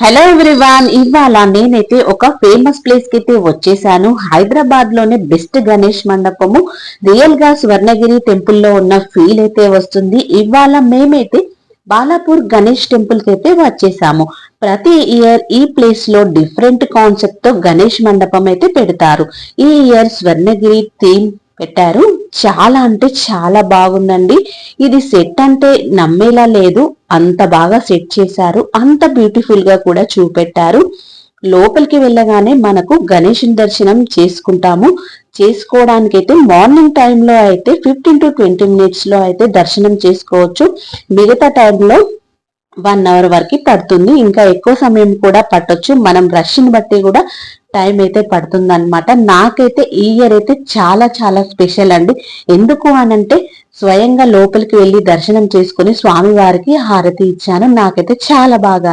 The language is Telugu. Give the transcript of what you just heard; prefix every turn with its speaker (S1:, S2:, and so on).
S1: హలో ఎవ్రీవాన్ ఇవాళ నేనైతే ఒక ఫేమస్ ప్లేస్కి అయితే వచ్చేసాను. హైదరాబాద్లోనే బెస్ట్ గణేష్ మండపము. రియల్గా స్వర్ణగిరి టెంపుల్లో ఉన్న ఫీల్ అయితే వస్తుంది. ఇవాళ మేమైతే బాలాపూర్ గణేష్ టెంపుల్కి అయితే వచ్చేసాము. ప్రతి ఇయర్ ఈ ప్లేస్లో డిఫరెంట్ కాన్సెప్ట్తో గణేష్ మండపం అయితే పెడతారు. ఈ ఇయర్ స్వర్ణగిరి థీమ్ పెట్టారు. చాలా అంటే చాలా బాగుందండి. ఇది సెట్ అంటే నమ్మేలా లేదు. అంత బాగా సెట్ చేశారు. అంత బ్యూటిఫుల్గా కూడా చూపెట్టారు. లోపలికి వెళ్ళగానే మనకు గణేషుని దర్శనం చేసుకుంటాము. చేసుకోవడానికి అయితే మార్నింగ్ టైంలో అయితే ఫిఫ్టీన్ టు ట్వంటీ మినిట్స్లో అయితే దర్శనం చేసుకోవచ్చు. మిగతా టైంలో వన్ అవర్ వరకు పడుతుంది. ఇంకా ఎక్కువ సమయం కూడా పట్టొచ్చు. మనం రష్ని బట్టి కూడా టైం అయితే పడుతుందన్నమాట. నాకైతే ఈ ఇయర్ అయితే చాలా చాలా స్పెషల్ అండి. ఎందుకు అనంటే స్వయంగా లోపలికి వెళ్ళి దర్శనం చేసుకుని స్వామి వారికి హారతి ఇచ్చాను. నాకైతే చాలా బాగా